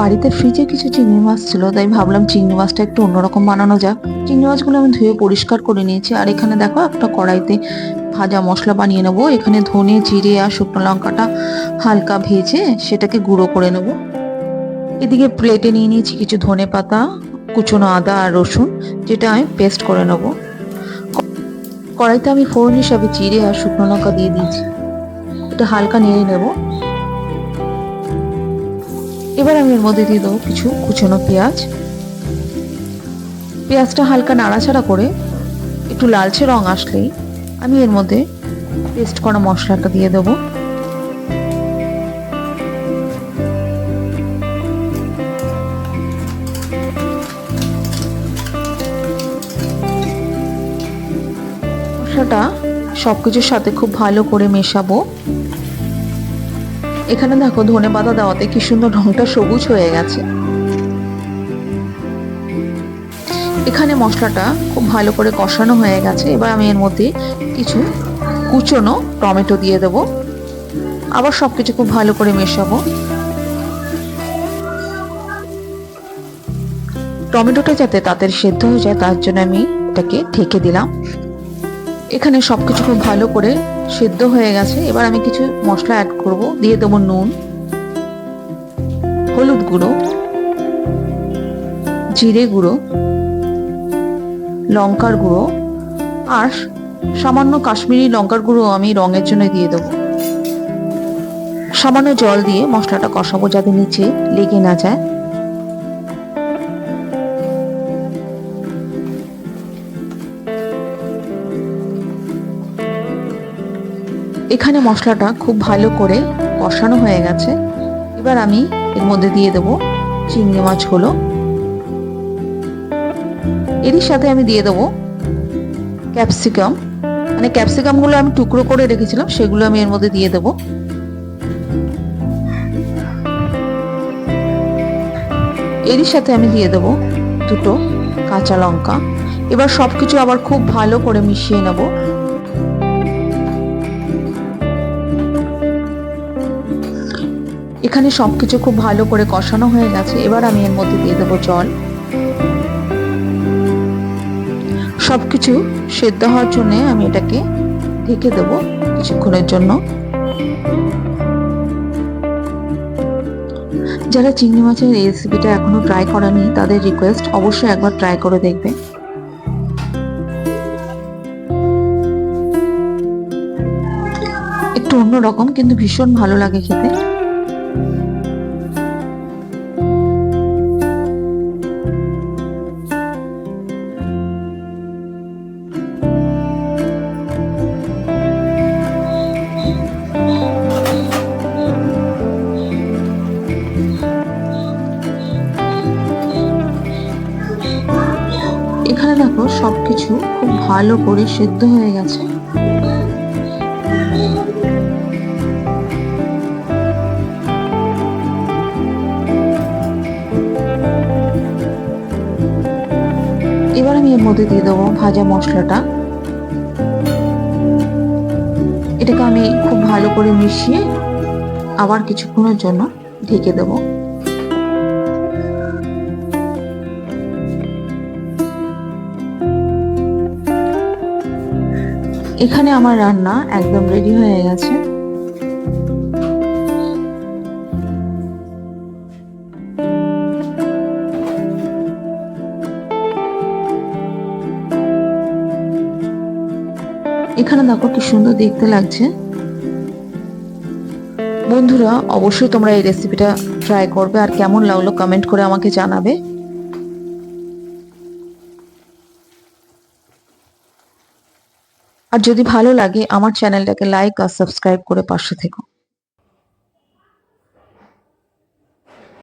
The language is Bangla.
বাড়িতে ফ্রিজে কিছু চিংড়ি মাছ ছিল, তাই ভাবলাম চিংড়ি মাছটা একটু অন্যরকম বানানো যাক। চিংড়ি মাছগুলো আমি ধুয়ে পরিষ্কার করে নিয়েছি, আর এখানে দেখো একটা কড়াইতে ভাজা মশলা বানিয়ে নেব। এখানে ধনে, জিরে আর শুকনো লঙ্কাটা হালকা ভেজে সেটাকে গুঁড়ো করে নেব। এদিকে প্লেটে নিয়ে নিয়েছি কিছু ধনে পাতা কুচনো আদা আর রসুন, যেটা আমি পেস্ট করে নেব। কড়াইতে আমি ফোড়ন হিসাবে জিরে আর শুকনো লঙ্কা দিয়ে দিয়েছি। এটা হালকা নেড়ে নেব। এবার আমি এর মধ্যে দিয়ে দেবো কিছু কুচনো পেঁয়াজ। পেঁয়াজটা হালকা নাড়াচাড়া করে একটু লালচে রং আসলেই আমি এর মধ্যে পেস্ট করা মশলাটা দিয়ে দেবো। মশলাটা সবকিছুর সাথে খুব ভালো করে মেশাবো। এখানে দেখো ধনে পাতা দেওয়াতে কি সুন্দর রংটা সবুজ হয়ে গেছে। এখানে মশলাটা খুব ভালো করে কষানো হয়ে গেছে। এবার আমি এর মধ্যে কিছু কুচনো টমেটো দিয়ে দেব। আবার সব কিছু খুব ভালো করে মেশাবো। টমেটোটা যাতে তাদের সেদ্ধ হয়ে যায়, তার জন্য আমি এটাকে ঢেকে দিলাম। এখানে সবকিছু খুব ভালো করে সেদ্ধ হয়ে গেছে। এবার আমি কিছু মশলা অ্যাড করব। দিয়ে দেবো নুন, হলুদ গুঁড়ো, জিরে গুঁড়ো, লঙ্কার গুঁড়ো, আর সামান্য কাশ্মীরি লঙ্কার গুঁড়ো আমি রঙের জন্য দিয়ে দেবো। সামান্য জল দিয়ে মশলাটা কষাবো যাতে নিচে লেগে না যায়। এখানে মশলাটা খুব ভালো করে কষানো হয়ে গেছে। এবার আমি এর মধ্যে দিয়ে দেবো চিংড়ি মাছগুলো। এরই সাথে আমি দিয়ে দেবো ক্যাপসিকাম। মানে ক্যাপসিকামগুলো আমি টুকরো করে রেখেছিলাম, সেগুলো আমি এর মধ্যে দিয়ে দেবো। এরই সাথে আমি দিয়ে দেবো দুটো কাঁচা লঙ্কা। এবার সবকিছু আবার খুব ভালো করে মিশিয়ে নেব। এখানে সবকিছু খুব ভালো করে কষানো হয়ে গেছে। এবার আমি এর মধ্যে দিয়ে দেবো জল। সবকিছু সেদ্ধ হওয়ার জন্য আমি এটাকে ঢেকে দেবো কিছুক্ষণের জন্য। যারা চিংড়ি মাছের রেসিপিটা এখনও ট্রাই করেনি, তাদের রিকোয়েস্ট অবশ্যই একবার ট্রাই করে দেখবে। একটু অন্যরকম, কিন্তু ভীষণ ভালো লাগে খেতে। সবকিছু খুব ভালো করে সেদ্ধ হয়ে গেছে। এবার আমি এর মধ্যে দিয়ে দেবো ভাজা মশলাটা। এটাকে আমি খুব ভালো করে মিশিয়ে আবার কিছুক্ষণের জন্য ঢেকে দেবো। এখানে আমার রান্না একদম রেডি হয়ে গেছে। এখানে দেখো কি সুন্দর দেখতে লাগছে। বন্ধুরা, অবশ্যই তোমরা এই রেসিপিটা ট্রাই করবে আর কেমন লাগল কমেন্ট করে আমাকে জানাবে। আর যদি ভালো লাগে আমার চ্যানেলটাকে লাইক আর সাবস্ক্রাইব করে পাশে থেকো।